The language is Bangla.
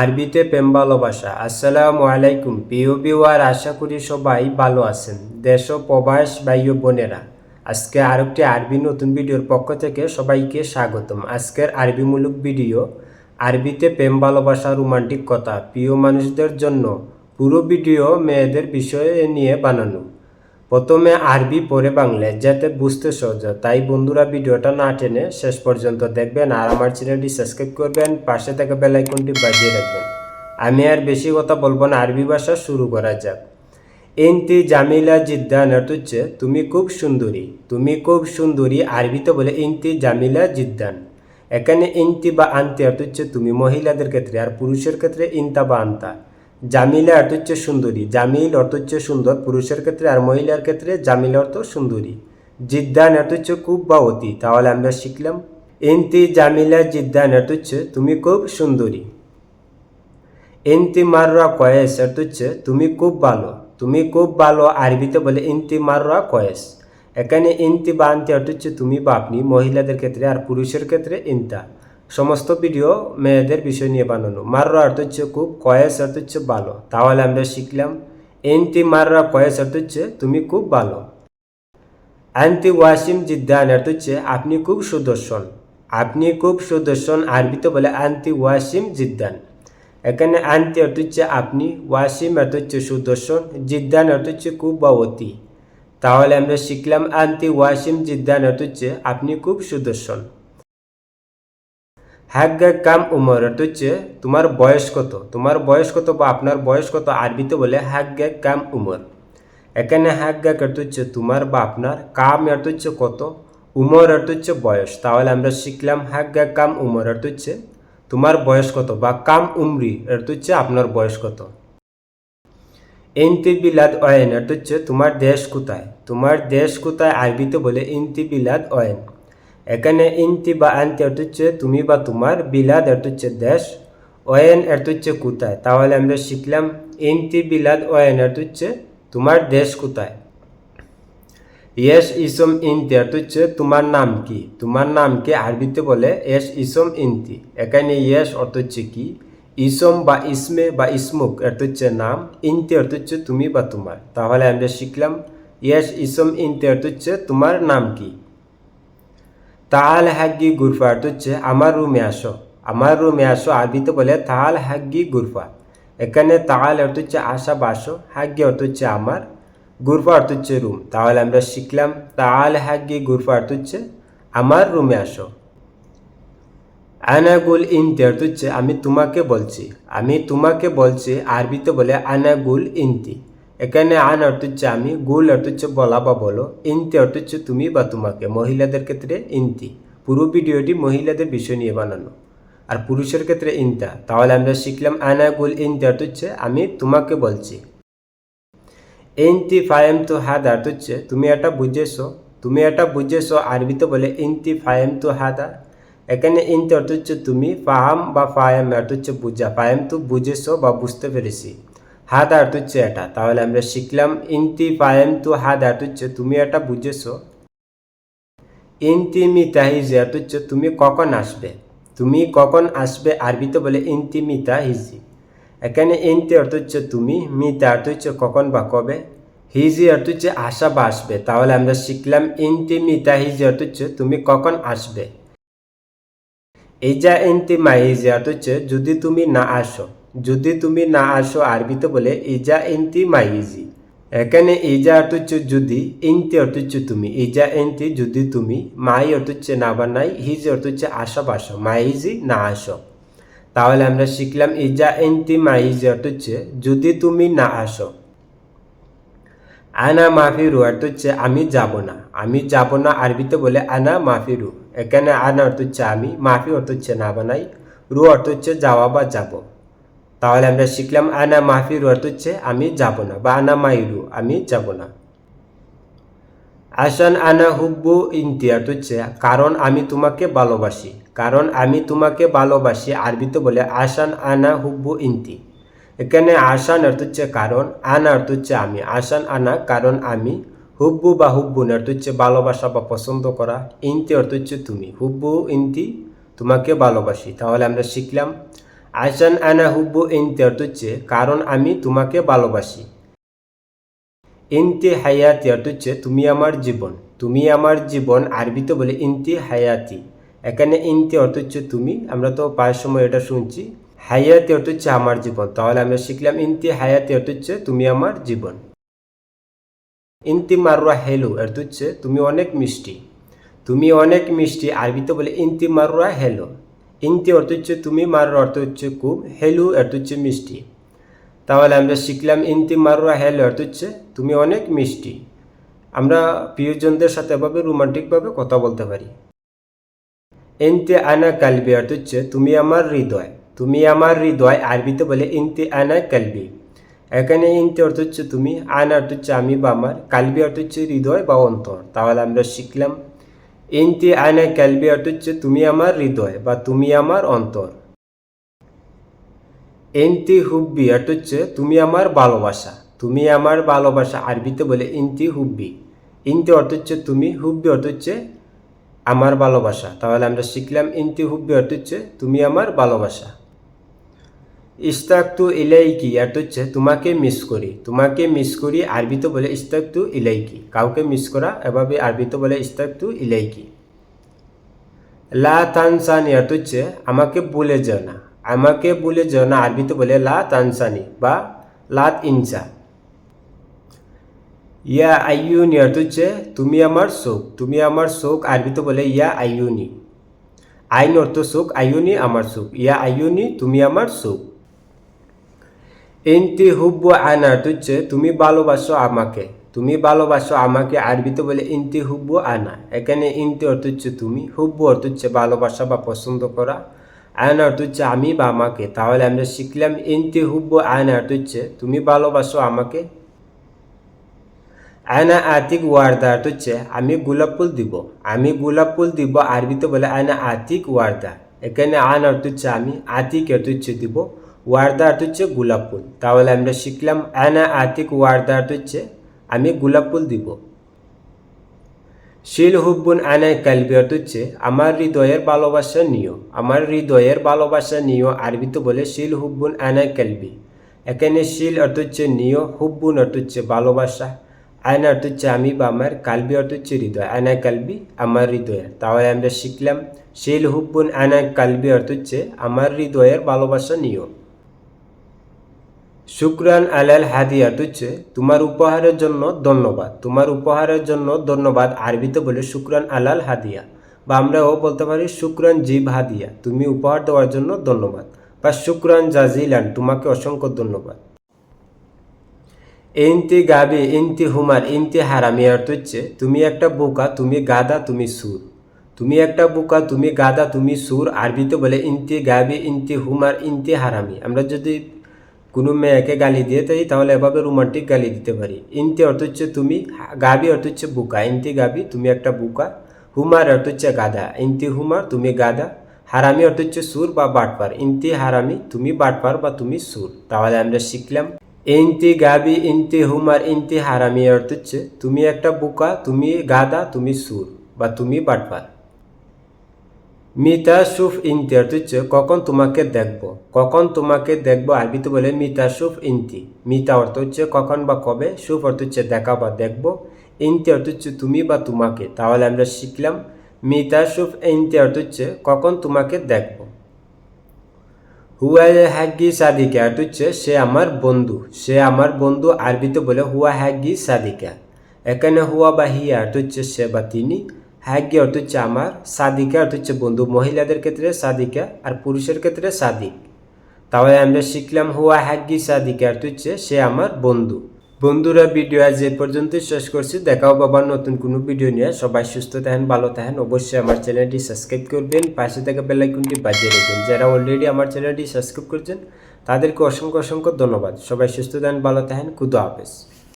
আরবিতে প্রেম ভালোবাসা আসসালামু আলাইকুম, প্রিয় বিওয়ার আশা করি সবাই ভালো আছেন। দেশ ও প্রবাস ও বোনেরা, আজকে আরেকটি আরবি নতুন ভিডিওর পক্ষ থেকে সবাইকে স্বাগতম। আজকের আরবিমূলক ভিডিও, আরবিতে প্রেম ভালোবাসা রোমান্টিক কথা, প্রিয় মানুষদের জন্য। পুরো ভিডিও মেয়েদের বিষয়ে নিয়ে বানানো। প্রথমে আরবি পরে বাংলায়, যাতে বুঝতে সহজ। তাই বন্ধুরা ভিডিওটা না টেনে শেষ পর্যন্ত দেখবেন আর আমার চ্যানেলটি সাবস্ক্রাইব করবেন, পাশে থাকা বেল আইকনটি বাজিয়ে রাখবেন। আমি আর বেশি কথা বলব না, আরবি ভাষা শুরু করা যাক। ইনতি জামিলা জিদ্দান অর্থ হচ্ছে তুমি খুব সুন্দরী, তুমি খুব সুন্দরী আরবিতে বলে ইনতি জামিলা জিদ্দান। এখানে ইনতি বা আনতি হচ্ছে তুমি মহিলাদের ক্ষেত্রে আর পুরুষের ক্ষেত্রে ইনতা বা আন্তা। জামিলা অর্থ হচ্ছে সুন্দরী, জামিল অর্থ হচ্ছে সুন্দর, পুরুষের ক্ষেত্রে আর মহিলার ক্ষেত্রে জামিল অর্থ সুন্দরী। জিদ্দান অর্থ হচ্ছে খুব বা অতি, তাহলে আমরা শিখলাম। ইনতি জামিলা জিদ্দান অর্থ হচ্ছে তুমি খুব সুন্দরী। ইনতি মাররা কয়েস অর্থ হচ্ছে তুমি খুব ভালো, তুমি খুব ভালো আরবিতে বলে ইনতি মাররা কয়েস। এখানে ইনতি বা আনতি অর্থ হচ্ছে তুমি বা আপনি মহিলাদের ক্ষেত্রে আর পুরুষের ক্ষেত্রে ইনতা সমস্ত ভিডিও মেয়েদের বিষয় নিয়ে বানানো। মাররা অর্থ হচ্ছে খুব কয়েস অর্থ হচ্ছে ভালো তাহলে আমরা শিখলাম ইনতি মাররা কয়েস অর্থ হচ্ছে তুমি খুব ভালো আন্তি ওয়াসিম জিদ্দান অর্থ হচ্ছে আপনি খুব সুদর্শন। আপনি খুব সুদর্শন আরবিতে বলে আন্তি ওয়াসিম জিদ্দান। এখানে আন্তি অর্থ হচ্ছে আপনি, ওয়াসিম অর্থ হচ্ছে সুদর্শন, জিদ্দান অর্থ হচ্ছে খুব বা অতি। তাহলে আমরা শিখলাম আন্তি ওয়াসিম জিদ্দান অর্থ হচ্ছে আপনি খুব সুদর্শন। হ্যাগ্গা কাম উমর হচ্ছে তোমার বয়স কত? তোমার বয়স কত বা আপনার বয়স কত আরবিতে বলে হ্যাগ্গা কাম উমর। এখানে হ্যাগ্গা অর্থ হচ্ছে তোমার বা আপনার, কাম অর্থ হচ্ছে কত? উমর অর্থ হচ্ছে বয়স। তাহলে আমরা শিখলাম হ্যাগ্গা কাম উমর অর্থ হচ্ছে তোমার বয়স কত বা কাম উমরি অর্থ হচ্ছে আপনার বয়স কত। ইনতি বিলাদ অয়েন অর্থ হচ্ছে তোমার দেশ কোথায়? তোমার দেশ কোথায় আরবিতে বলে ইনতি বিলাদ অয়েন। এখানে ইনতি বা আনতি অর্থ হচ্ছে তুমি বা তোমার বিলাদ অর্থ হচ্ছে দেশ, অয়েন অর্থ হচ্ছে কোথায়? তাহলে আমরা শিখলাম ইনতি বিলাদ, অয়েন অর্থ হচ্ছে তোমার দেশ কোথায়? ইয়েস ইসম ইনতি অর্থ হচ্ছে তোমার নাম কি? তোমার নাম কি আরবিতে বলে এস ইসম ইনতি। এখানে ইয়েস অর্থ হচ্ছে কি? ইসম বা ইসমে বা ইসমুক অর্থ হচ্ছে নাম, ইনতি অর্থ হচ্ছে তুমি বা তোমার। তাহলে আমরা শিখলাম ইয়েস ইসম ইনতি অর্থ হচ্ছে তোমার নাম কি? তাহাল হাগ্গি গুরফা অর্থ হচ্ছে আমার রুমে আসো। আমার রুমে আসো, আরবিতে বলে তাহাল হাগ্গি গুরফা। এখানে তাহাল অর্থ হচ্ছে আশা বাসো হাগ্গি অর্থ হচ্ছে আমার, গুরফা অর্থ হচ্ছে রুম। তাহলে আমরা শিখলাম তাহাল হাগ্গি গুরফা অর্থ হচ্ছে আমার রুমে আসো। আনাগুল ইনতি অর্থ হচ্ছে আমি তোমাকে বলছি। আমি তোমাকে বলছি আরবিতে বলে আনাগুল ইনতি। এখানে আন অর্থ হচ্ছে আমি, গুল অর্থ হচ্ছে বলা বা বলো, ইনতি অর্থ হচ্ছে তুমি বা তোমাকে, মহিলাদের ক্ষেত্রে ইনতি। পুরো ভিডিওটি মহিলাদের বিষয় নিয়ে বানানো। আর পুরুষের ক্ষেত্রে ইনতা। তাহলে আমরা শিখলাম আনা, গুল, ইনতি অর্থ হচ্ছে আমি তোমাকে বলছি। ইনতি ফায়েম তো হাদা অর্থ হচ্ছে তুমি এটা বুঝেছ? তুমি এটা বুঝেছ আরবিতে বলে ইনতি ফায়েম তো হাদা। এখানে ইনতি অর্থ হচ্ছে তুমি ফাহাম বা ফায়াম অর্থ হচ্ছে বুঝা। ফায়াম তো বুঝেছ বা বুঝতে পেরেছি। অর্থ হচ্ছে এটা। তাহলে আমরা শিখলাম ইনতি পায়েম তো অর্থ হচ্ছে তুমি এটা বুঝেছ? ইনতি মিতাহিজি অর্থ হচ্ছে তুমি কখন আসবে? তুমি কখন আসবে? আরবিতে বলে ইনতি মিতাহিজি এখানে ইনতি অর্থ হচ্ছে তুমি মিতা অর্থ কখন বা কবে? হিজি অর্থ হচ্ছে আসা বা আসবে। তাহলে আমরা শিখলাম ইনতি মিতাহিজি অর্থ তুমি কখন আসবে? ইজা ইনতি মাইজি অর্থ হচ্ছে যদি তুমি না আসো। যদি তুমি না আসো আরবিতে বলে, ইজা ইনতি মাইজি। এখানে ইজা অর্থ যদি ইনতি অর্থ তুমি। ইজা ইনতি যদি তুমি। মাই অর্থ হচ্ছে না বা নাই। হিজি অর্থ হচ্ছে আসা বা আসো। মাইজি না আসো। তাহলে আমরা শিখলাম, ইজা ইনতি মাইজি অর্থ হচ্ছে, যদি তুমি না আসো। আনা মাফিরু অর্থ হচ্ছে, আমি যাব না। আমি যাব না আরবিতে বলে, আনা মাফিরু। এখানে আনা অর্থ হচ্ছে, আমি। মাফি অর্থ হচ্ছে, না বানাই রু অর্থ হচ্ছে, যাওয়া বা যাব। তাহলে আমরা শিখলাম, আনা মাফিরু অর্থ হচ্ছে আমি যাব না বা আনা মাইরু আমি যাব না আসান আনা হুব্বু ইন্তি অর্থ হচ্ছে, কারণ আমি তোমাকে ভালোবাসি কারণ আমি তোমাকে ভালোবাসি, আরবিতে বলে আসান আনা হুব্বু ইন্তি এখানে আসান অর্থ হচ্ছে, কারণ আনা অর্থ হচ্ছে, আমি আসান আনা কারণ আমি হুব্বু বা হুব্বুন অর্থ হচ্ছে, ভালোবাসা বা পছন্দ করা ইন্তি অর্থ হচ্ছে, তুমি হুব্বু ইন্তি, তোমাকে ভালোবাসি তাহলে আমরা শিখলাম আসান আনা হুব্বু ইনতে হচ্ছে কারণ আমি তোমাকে ভালোবাসি। ইনতি অর্থ হচ্ছে তুমি আমার জীবন। তুমি আমার জীবন আরবিতে বলে ইনতি হায়াতি এখানে ইনতি অর্থ হচ্ছে তুমি, আমরা তো প্রায় সময় এটা শুনছি। হায়াতি অর্থ হচ্ছে আমার জীবন। তাহলে আমরা শিখলাম ইনতি হায়াতি অর্থ হচ্ছে তুমি আমার জীবন। ইনতি মারুয়া হেলু অর্থ হচ্ছে তুমি অনেক মিষ্টি। তুমি অনেক মিষ্টি, আরবিতে বলে ইনতি মারুয়া হেলো। ইনতি অর্থ হচ্ছে তুমি মারুয়া অর্থ হচ্ছে খুব হেলু অর্থ হচ্ছে মিষ্টি। তাহলে আমরা শিখলাম ইনতি মারুয়া হেলো অর্থ হচ্ছে তুমি অনেক মিষ্টি। আমরা প্রিয়জনদের সাথে এভাবে রোমান্টিকভাবে কথা বলতে পারি। ইনতে আনা কালবি অর্থ হচ্ছে তুমি আমার হৃদয়, তুমি আমার হৃদয়, আরবিতে বলে ইনতে আনা কালবি। এখানে ইনতে অর্থ হচ্ছে তুমি, আনা অর্থ হচ্ছে আমি বা আমার, কালবি অর্থ হচ্ছে হৃদয় বা অন্তর। তাহলে আমরা শিখলাম ইনতে আইনে ক্যালবি অর্থ হচ্ছে তুমি আমার হৃদয় বা তুমি আমার অন্তর। ইনতি হুব্বি অর্থ হচ্ছে তুমি আমার ভালোবাসা। তুমি আমার ভালোবাসা আরবিতে বলে ইনতি হুব্বি। ইনতি অর্থ হচ্ছে তুমি হুব্বি অর্থ হচ্ছে আমার ভালোবাসা। তাহলে আমরা শিখলাম ইনতি হুব্বি অর্থ হচ্ছে তুমি আমার ভালোবাসা। ইস্তাকতু ইলাইকি অর্থ হচ্ছে তোমাকে মিস করি। তোমাকে মিস করি, আরবিতে বলে ইস্তাকতু ইলাইকি। কাউকে মিস করা, এভাবে আরবিতে বলে ইস্তাকতু ইলাইকি। লা তানসানি অর্থ হচ্ছে আমাকে বলে যেও না। আমাকে বলে যেও না, আরবিতে বলে লা তানসানি বা লাত ইনসা। ইয়া আইয়ুনি অর্থ হচ্ছে তুমি আমার শোক। তুমি আমার শোক, আরবিতে বলে ইয়া আইয়ুনি। আইন অর্থ শোক, আইয়ুনি আমার শোক। ইয়া আইয়ুনি, তুমি আমার শোক। ইনতি হুব্বু আনা হচ্ছে তুমি ভালোবাসো আমাকে। তুমি ভালোবাসো আমাকে, আরবিতে বলে ইনতি হুব্বু আনা। এখানে ইনতি অর্থ হচ্ছে তুমি, হুব্বু অর্থ হচ্ছে ভালোবাসা বা পছন্দ করা। আয়না অর্থ হচ্ছে আমি বা আমাকে। তাহলে আমরা শিখলাম ইনতি হুব্বু আয়না অর্থ হচ্ছে, তুমি ভালোবাসো আমাকে। আয়না আতিক ওয়ার্দা অর্থ হচ্ছে, আমি গোলাপ ফুল দিব। আমি গোলাপ ফুল দিব, আরবিতে বলে আয়না আতিক ওয়ার্দা। এখানে আন অর্থ হচ্ছে আমি, আতিক অর্থ হচ্ছে দিব। ওয়ার্দা অর্থ হচ্ছে গোলাপ ফুল। তাহলে আমরা শিখলাম আয়না আতিক ওয়ার্দা অর্থ হচ্ছে আমি গোলাপ ফুল দিব। শিল হুব্বুন আনায় কালবি অর্থ হচ্ছে আমার হৃদয়ের ভালোবাসা নিও। আমার হৃদয়ের ভালোবাসা নিও, আরবিতে বলে শিল হুব্বুন আনায় কালবি। এখানে শিল অর্থ হচ্ছে নিও হুব্বুন অর্থ হচ্ছে ভালোবাসা। আয়না অর্থ হচ্ছে আমি বা আমার, কালবি অর্থ হচ্ছে হৃদয়। আয়না কালবি, আমার হৃদয়ের। তাহলে আমরা শিখলাম শিল হুব্বুন আনা, কালবি অর্থ হচ্ছে আমার হৃদয়ের ভালোবাসা নিও। শুক্রান আলাল হাদিয়া হচ্ছে তোমার উপহারের জন্য ধন্যবাদ। তোমার উপহারের জন্য ধন্যবাদ আরবিতে বলে শুক্রান আলাল হাদিয়া। বা আমরাও বলতে পারি, শুক্রান জিব হাদিয়া, তুমি উপহার দেওয়ার জন্য ধন্যবাদ। বা, শুক্রান জাজিলান, তোমাকে অসংখ্য ধন্যবাদ। ইন্তি গাবি, ইন্তি হুমার ইনতি হারামি। অর্থ হচ্ছে, তুমি একটা বোকা, তুমি গাদা তুমি সুর। তুমি একটা বোকা, তুমি গাদা তুমি সুর। আরবিতে বলে, ইন্তি গাবি, ইনতি হুমার ইনতি হারামি। আমরা যদি কোনো মেয়েকে গালি দিয়ে থাকি তাহলে এভাবে রোমান্টিক গালি দিতে পারি। ইনতি অর্থ হচ্ছে তুমি, গাবি অর্থ হচ্ছে বুকা। ইনতি গাবি, তুমি একটা বুকা। হুমার অর্থ হচ্ছে গাদা ইনতি হুমার, তুমি গাদা হারামি অর্থ হচ্ছে সুর বা বাটপার। ইনতি হারামি, তুমি বাটপার বা তুমি সুর। তাহলে আমরা শিখলাম। ইনতি গাবি, ইনতি হুমার, ইনতি হারামি অর্থ হচ্ছে তুমি একটা বুকা, তুমি গাদা তুমি সুর বা তুমি বাটপার। মিতা সুফ ইনতি অর্থ হচ্ছে কখন তোমাকে দেখব? কখন তোমাকে দেখব আরবিতে বলে মিতা সুফ ইনতি? মিতা অর্থ হচ্ছে কখন বা কবে, সুফ অর্থ হচ্ছে দেখা বা দেখব। ইনতি অর্থ হচ্ছে তুমি বা তোমাকে। তাহলে আমরা শিখলাম মিতা সুফ ইনতি অর্থ হচ্ছে কখন তোমাকে দেখব। হুয়া হ্যাগি সাদিকা অর্থ হচ্ছে সে আমার বন্ধু। সে আমার বন্ধু আরবিতে বলে হুয়া হ্যাগি সাদিকা। এখানে হুয়া বা হিয়া অর্থ হচ্ছে সে বা তিনি। হ্যাগি অর্থ হচ্ছে আমার, সাদিকা অর্থ হচ্ছে বন্ধু। মহিলাদের ক্ষেত্রে সাদিকা আর পুরুষের ক্ষেত্রে সাদিক। তাহলে আমরা শিখলাম হুয়া হ্যাগি সাদিকা অর্থ হচ্ছে সে আমার বন্ধু। বন্ধুরা, ভিডিও আজ এ পর্যন্তই শেষ করছি। দেখাও বাবার নতুন কোনো ভিডিও নিয়ে। সবাই সুস্থ থাকেন, ভালো থাকেন। অবশ্যই আমার চ্যানেলটি সাবস্ক্রাইব করবেন। পাশে থাকা বেলাইকনটি বাজিয়ে রাখবেন যারা অলরেডি আমার চ্যানেলটি সাবস্ক্রাইব করছেন, তাদেরকে অসংখ্য অসংখ্য ধন্যবাদ। সবাই সুস্থ থাকেন, ভালো থাকেন। খুদা হাফেজ।